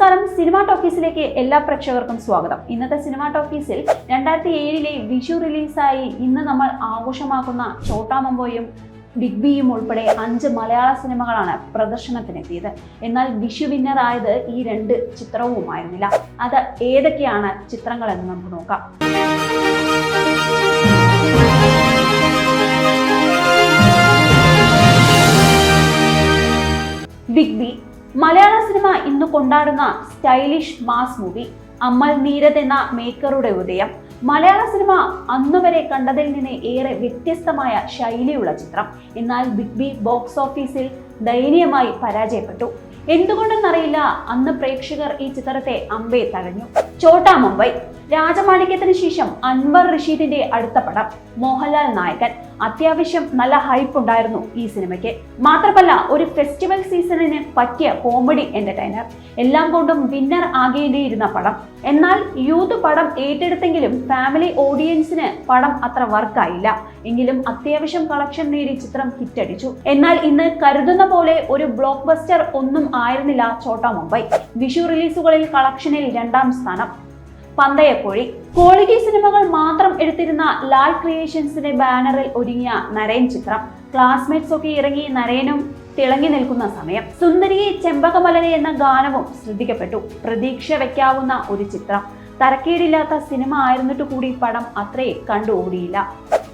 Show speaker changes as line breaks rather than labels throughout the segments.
നമസ്കാരം. സിനിമ ടോക്കീസിലേക്ക് എല്ലാ പ്രേക്ഷകർക്കും സ്വാഗതം. ഇന്നത്തെ സിനിമ ടോക്കീസിൽ രണ്ടായിരത്തി ഏഴിലെ വിഷു റിലീസായി ഇന്ന് നമ്മൾ ആഘോഷമാക്കുന്ന ചോട്ടാ മമ്പോയും ബിഗ് ബിയും ഉൾപ്പെടെ അഞ്ച് മലയാള സിനിമകളാണ് പ്രദർശനത്തിനെത്തിയത്. എന്നാൽ വിഷു വിന്നർ ആയത് ഈ രണ്ട് ചിത്രവുമായിരുന്നില്ല. അത് ഏതൊക്കെയാണ് ചിത്രങ്ങളെന്ന് നമുക്ക് നോക്കാം. ബിഗ് ബി മലയാള സിനിമ ഇന്ന് കൊണ്ടാടുന്ന stylish mass movie Amal Neerad എന്ന മേക്കറുടെ ഉദയം. മലയാള സിനിമ അന്നുവരെ കണ്ടതിൽ നിന്ന് ഏറെ വ്യത്യസ്തമായ ശൈലിയുള്ള ചിത്രം. എന്നാൽ ബിഗ് ബി ബോക്സ് ഓഫീസിൽ ദയനീയമായി പരാജയപ്പെട്ടു. എന്തുകൊണ്ടെന്നറിയില്ല അന്ന് പ്രേക്ഷകർ ഈ ചിത്രത്തെ അമ്പേ തഴഞ്ഞു. ചോട്ടാ മുംബൈ. രാജമാണിക്യത്തിന് ശേഷം അൻവർ റഷീദിന്റെ അടുത്ത പടം മോഹൻലാൽ നായകൻ. അത്യാവശ്യം നല്ല ഹൈപ്പ് ഉണ്ടായിരുന്നു ഈ സിനിമയ്ക്ക്. മാത്രമല്ല ഒരു ഫെസ്റ്റിവൽ സീസണിന് പറ്റിയ കോമഡി എന്റർടൈനർ എല്ലാം കൊണ്ടും വിന്നർ ആകേണ്ടിയിരുന്ന പടം. എന്നാൽ യൂത്ത് പടം ഏറ്റെടുത്തെങ്കിലും ഫാമിലി ഓഡിയൻസിന് പടം അത്ര വർക്കായില്ല എങ്കിലും അത്യാവശ്യം കളക്ഷൻ നേടി ചിത്രം ഹിറ്റടിച്ചു. എന്നാൽ ഇന്ന് കരുതുന്ന പോലെ ഒരു ബ്ലോക്ക് ബസ്റ്റർ ഒന്നും ആയിരുന്നില്ല ചോട്ടാ മുംബൈ. വിഷു റിലീസുകളിൽ കളക്ഷനിൽ രണ്ടാം സ്ഥാനം. പന്തയക്കോഴി. ക്വാളിറ്റി സിനിമകൾ മാത്രം എടുത്തിരുന്ന ലാൽ ക്രിയേഷൻസിന്റെ ബാനറിൽ ഒരുങ്ങിയ നരയൻ ചിത്രം. ക്ലാസ്മേറ്റ്സ് ഒക്കെ ഇറങ്ങി നരയനും തിളങ്ങി നിൽക്കുന്ന സമയം. സുന്ദരിയെ ചെമ്പകമലരെ എന്ന ഗാനവും ശ്രദ്ധിക്കപ്പെട്ടു. പ്രതീക്ഷ വെക്കാവുന്ന ഒരു ചിത്രം. തരക്കേടില്ലാത്ത സിനിമ ആയിരുന്നിട്ട് കൂടി പടം അത്രേ കണ്ടു ഓടിയില്ല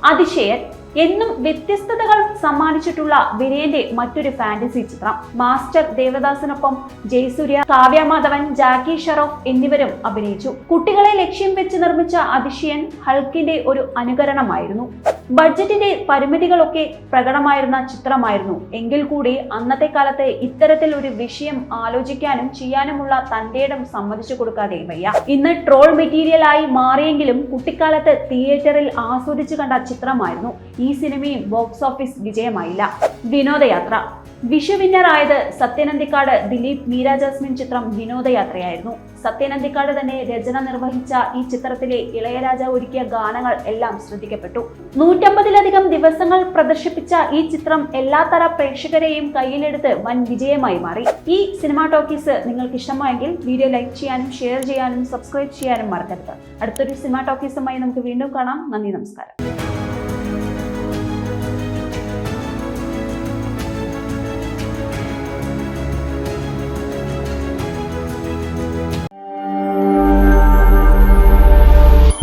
അതിശയൻ എന്നും വ്യത്യസ്തതകൾ സമ്മാനിച്ചിട്ടുള്ള വിനയന്റെ മറ്റൊരു ഫാന്റസി ചിത്രം. മാസ്റ്റർ ദേവദാസിനൊപ്പം ജയസൂര്യ കാവ്യ മാധവൻ ജാക്കി ഷറോഫ് എന്നിവരും അഭിനയിച്ചു. കുട്ടികളെ ലക്ഷ്യം വെച്ച് നിർമ്മിച്ച അതിശയൻ ഹൾക്കിന്റെ ഒരു അനുകരണമായിരുന്നു. ബഡ്ജറ്റിന്റെ പരിമിതികളൊക്കെ പ്രകടമായിരുന്ന ചിത്രമായിരുന്നു. എങ്കിൽ കൂടി അന്നത്തെ കാലത്ത് ഇത്തരത്തിൽ ഒരു വിഷയം ആലോചിക്കാനും ചെയ്യാനുമുള്ള തന്റെ ഇടം സമ്മതിച്ചു കൊടുക്കാതെ വയ്യ. ഇന്ന് ട്രോൾ മെറ്റീരിയലായി മാറിയെങ്കിലും കുട്ടിക്കാലത്ത് തിയേറ്ററിൽ ആസ്വദിച്ചു കണ്ട ചിത്രമായിരുന്നു. ഈ സിനിമയും ബോക്സ് ഓഫീസ് വിജയമായില്ല. വിനോദയാത്ര. വിഷു വിന്നറായത് സത്യനന്ദിക്കാട് ദിലീപ് മീര ജാസ്മിൻ ചിത്രം വിനോദയാത്രയായിരുന്നു. സത്യനന്ദിക്കാട് തന്നെ രചന നിർവഹിച്ച ഈ ചിത്രത്തിലെ ഇളയരാജ ഒരുക്കിയ ഗാനങ്ങൾ എല്ലാം ശ്രദ്ധിക്കപ്പെട്ടു. നൂറ്റമ്പതിലധികം ദിവസങ്ങൾ പ്രദർശിപ്പിച്ച ഈ ചിത്രം എല്ലാത്തര പ്രേക്ഷകരെയും കയ്യിലെടുത്ത് വൻ വിജയമായി മാറി. ഈ സിനിമാ ടോക്കീസ് നിങ്ങൾക്ക് ഇഷ്ടമായെങ്കിൽ വീഡിയോ ലൈക്ക് ചെയ്യാനും ഷെയർ ചെയ്യാനും സബ്സ്ക്രൈബ് ചെയ്യാനും മറക്കരുത്. അടുത്തൊരു സിനിമാ ടോക്കീസുമായി നമുക്ക് വീണ്ടും കാണാം. നന്ദി നമസ്കാരം.